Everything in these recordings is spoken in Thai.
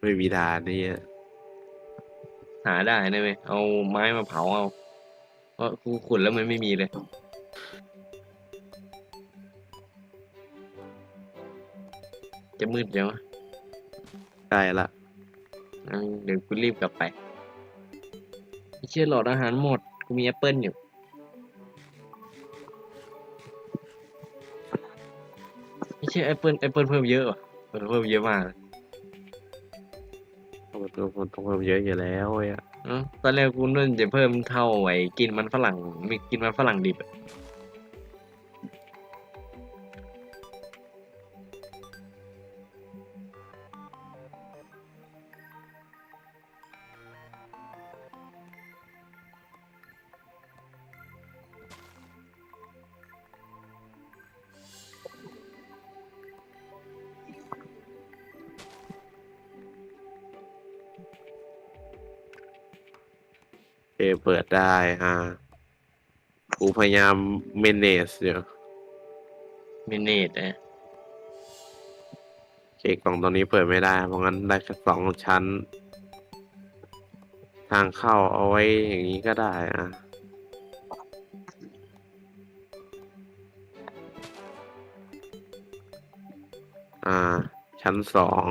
ไม่มีทานนี่หาได้นะเว้ยเอาไม้มาเผาเอา เพราะกูขุดแล้วมันไม่มีเลยจะมืดเดี๋ยวใกล้ละอะเดี๋ยวกูรีบกลับไปไม่เชื่อหลอดอาหารหมด กูมีแอปเปิลอยู่ ไม่ใช่แอปเปิลแอปเปิลเพิ่มเยอะว่ะเพิ่มเพิ่มเยอะมากเลยมัน ต้องมันต้องเพิ่มเยอะอยู่แล้วเว้ยเอ้ตอนแรกกูนั่นจะเพิ่มเท่าไอ้กินมันฝรั่งมีกินมันฝรั่งดิบอะ เอเปิดได้อ่ากูพยายามเมเนจอยู่เมเนตนะโอเคกล่องตรงนี้เปิดไม่ได้ เพราะงั้นได้แค่สองชั้น ทางเข้าเอาไว้อย่างนี้ก็ได้อะอ่า ชั้นสอง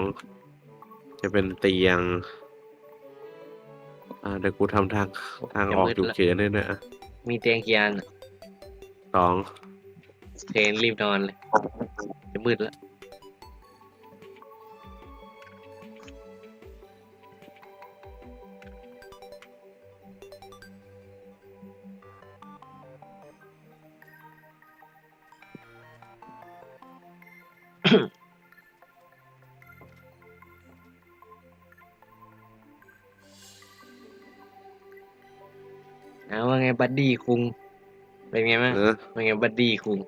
จะเป็นเตียง อ่าเดี๋ยวกูทำทางทางออกฉุกเฉินด้วยนะมีเตียงกี่อันอะสองเทรนรีบนอนเลยจะมืดแล้ว เอาว่าไงบัดดี้คุง เป็นไงบ้างเออเป็นไงบัดดี้คุง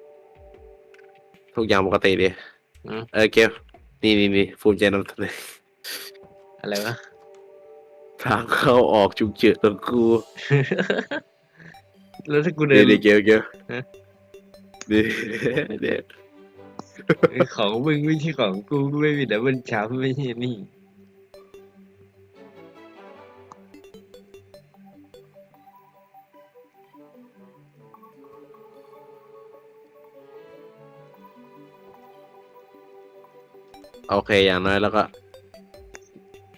ทุกอย่างปกติดีอืม เออเกมนี่นี่นี่ภูมิใจนำเสนออะไรวะ ทางเข้าออกฉุกเฉินของกูแล้วถ้ากูเดิเดี๋ยน วเดี๋ยวเกมเกมฮะ เดี๋ยวเดี๋ยวของมึงไม่ใช่ของกูกูไม่มีดับเบิลชัมป์ไม่ใช่นี่ โอเคอย่างน้อยแล้วก็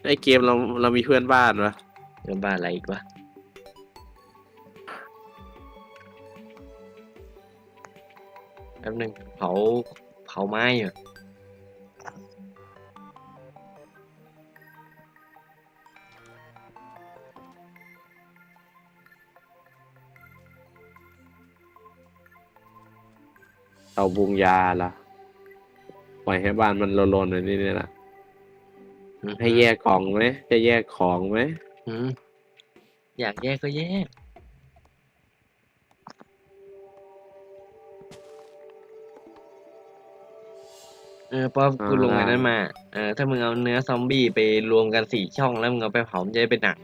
ไอเกมเราเรามีเพื่อนบ้านวะเรื่องบ้าอะไรอีกวะแป๊บนึงเผาเผาไม้อยู่เอาบุงยาละ ปล่อยให้บ้านมันโลนๆหน่อยนี่เนี่ยนะอืมให้แยกของไหมจะแยกของไหมอืมอยากแยกก็แยก เออพอกูลงอันนั้นมา เออ ถ้ามึงเอาเนื้อซอมบี้ไปรวมกันสี่ช่องแล้วมึงเอาไปเผามันจะได้เป็นหนัง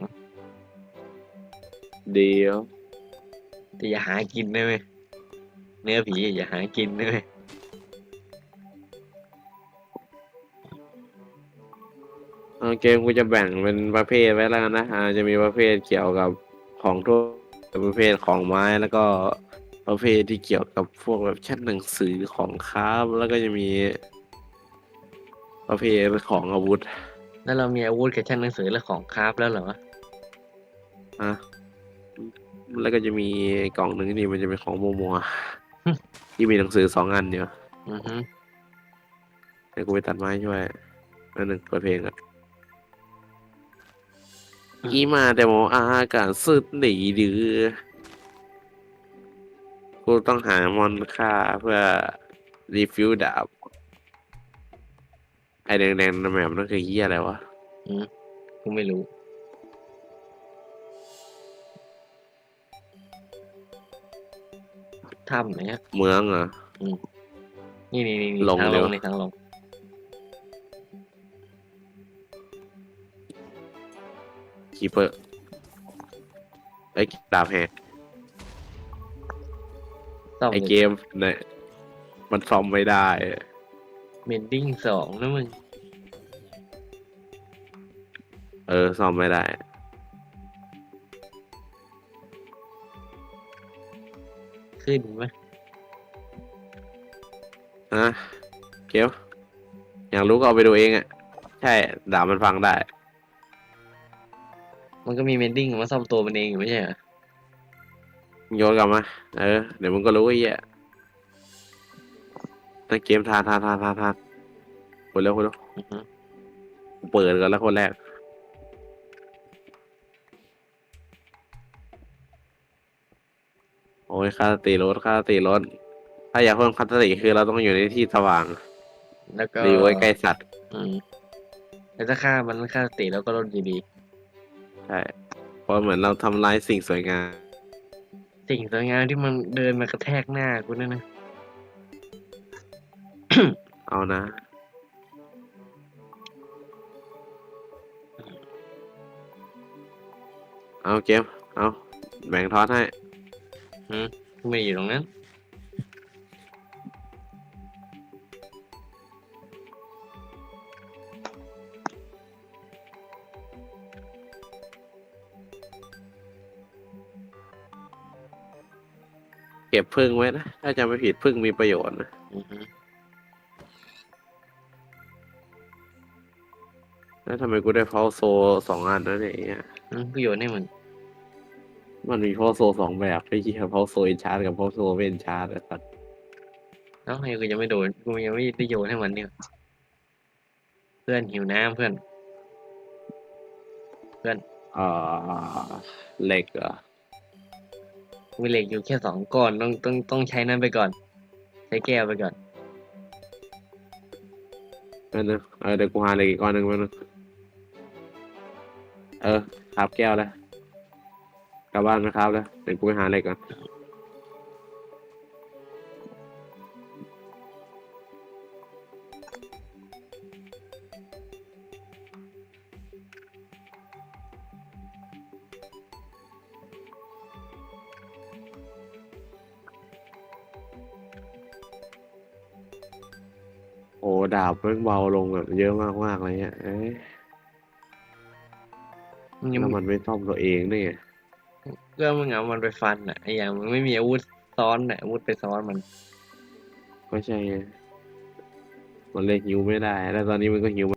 เดียวแต่อย่าหากินได้ไหมเนื้อผีอย่าหากินได้ไหม เออเกมกูจะแบ่งเป็นประเภทไว้แล้วกันนะอ่าจะมีประเภทเกี่ยวกับของทั่วประเภทของไม้แล้วก็ประเภทที่เกี่ยวกับพวกแบบชั้นหนังสือของคราฟแล้วก็จะมี ประเภทของอาวุธแล้วเรามีอาวุธกับชั้นหนังสือและของคราฟแล้วเหรออะแล้วก็จะมีกล่องหนึ่งนี่มันจะเป็นของมัวมัวๆที่มีหนังสือสองอันเดียวอือฮึ เดี๋ยวกูไปตัดไม้ช่วยอันหนึ่งเปิดเพลงอะ อีมาแต่โมอากาศสุดหนีดื้อกูต้องหามอนค่าเพื่อรีฟิวดาบ ไอแดงๆนั่นแหมมันคือเหี้ยอะไรวะกูไม่รู้ ถ้ำไหนฮะ เมืองเหรอะ นี่นี่นี่ลงทางเร็ลวงในทางลง คีเปอร์ไอ้ยดาบแฮกซ่อมไอเกมเนี่ยมันซ่อมไม่ได้ เมนดิ้งสองนะมึงเออซ่อมไม่ได้ ขึ้นไหมฮะเกียวอยากรู้ก็เอาไปดูเองอะ ใช่ดาบมันฟังได้ มันก็มีเมนดิ้งมาซ่อมตัวมันเองอยู่ไม่ใช่เหรอโยนกลับมา เออ เดี๋ยวมึงก็รู้ไอ้เหี้ยนั่นเกมทานทานทานทานทานคนแล้วคนแล้วอือฮึกูเปิดกันแล้วคนแรก โอ้ยค่าสติรถค่าสติรถ ถ้าอยากเพิ่มค่าสติคือเราต้องอยู่ในที่สว่างแล้วก็หรืออยู่ใกล้ๆสัตว์ อืมแต่ถ้าค่ามันค่าสติแล้วก็ลดดี ใช่เพราะเหมือนเราทำลายสิ่งสวยงามๆสิ่งสวยงามที่มันเดินมากระแทกหน้ากูนั่นนะ เอานะ เอาเกมเอาแบ่งทอดให้ ไม่อยู่ตรงนั้น เก็บพึ่งไว้นะ ถ้าจำไม่ผิดพึ่งมีประโยชน์นะอือฮึแล้วทำไมกูได้เพาโซสองอันนะเนี่ยไอ้เหี้ยอืมกูโยนให้มึงมันมีเพาโซสองแบบไอ้เหี้ยเพาโซเอนชาร์กับเพาโซไม่เอนชาร์ไอ้สัสเอ้าให้กูยังไม่โดนกูยังไม่ได้โยนให้มันเนี่ย เพื่อนหิวน้ำเพื่อน อ่าเหล็กเหรอ มีเหล็กอยู่แค่สองก้อนต้องต้องต้องใช้นั้นไปก่อน ใช้แก้วไปก่อนนั่นนึงเออเดี๋ยวกูหาเหล็กอีกก้อนหนึ่งมานึงเออครับแก้วแล้วกลับบ้านนะครับแล้วเดี๋ยวกูไปหาเหล็กก่อน ดาบมันเบาลงแบบเยอะมากมากๆเลยเนี่ยเอ้ยมึงยังแล้วมันไม่ซ่อมตัวเองนี่ไงก็มึงเอามันไปฟันอะไอ้อย่างมึงไม่มีอาวุธซ้อนอะอาวุธไปซ้อนมันไม่ใช่ไงมันเลยหิวไม่ได้ แล้วตอนนี้มันก็หิว